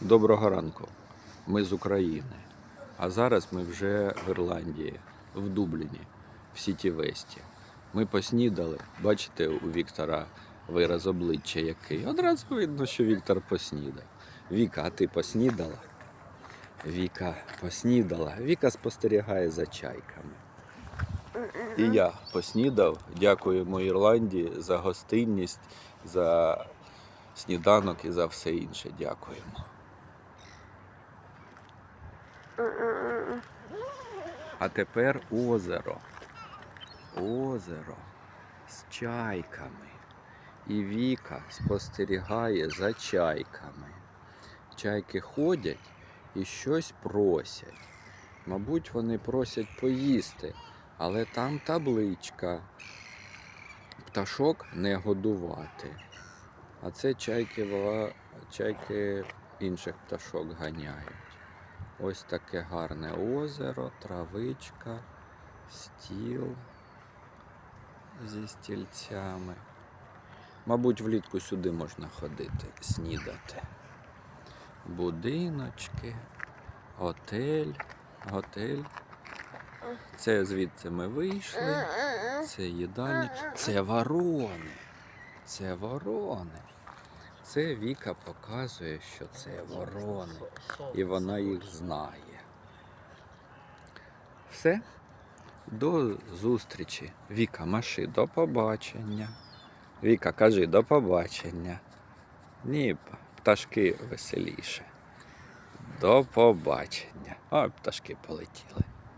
Доброго ранку. Ми з України. А зараз ми вже в Ірландії, в Дубліні, в Сіті Весті. Ми поснідали. Бачите, у Віктора вираз обличчя який. Одразу видно, що Віктор поснідав. Віка, а ти поснідала? Віка поснідала. Віка спостерігає за чайками. І я поснідав. Дякуємо Ірландії за гостинність, за сніданок і за все інше. Дякуємо. А тепер озеро. Озеро з чайками. І Віка спостерігає за чайками. Чайки ходять і щось просять. Мабуть, вони просять поїсти, але там табличка. Пташок не годувати. А це чайки, чайки інших пташок ганяють. Ось таке гарне озеро, травичка, стіл зі стільцями. Мабуть, влітку сюди можна ходити, снідати. Будиночки, готель, готель. Це звідси ми вийшли. Це їдальня. Це ворони. Це ворони. Це Віка показує, що це ворони. І вона їх знає. Все. До зустрічі. Віка, маши, до побачення. Віка, кажи до побачення. Ні, пташки веселіше. До побачення. Ой, пташки полетіли.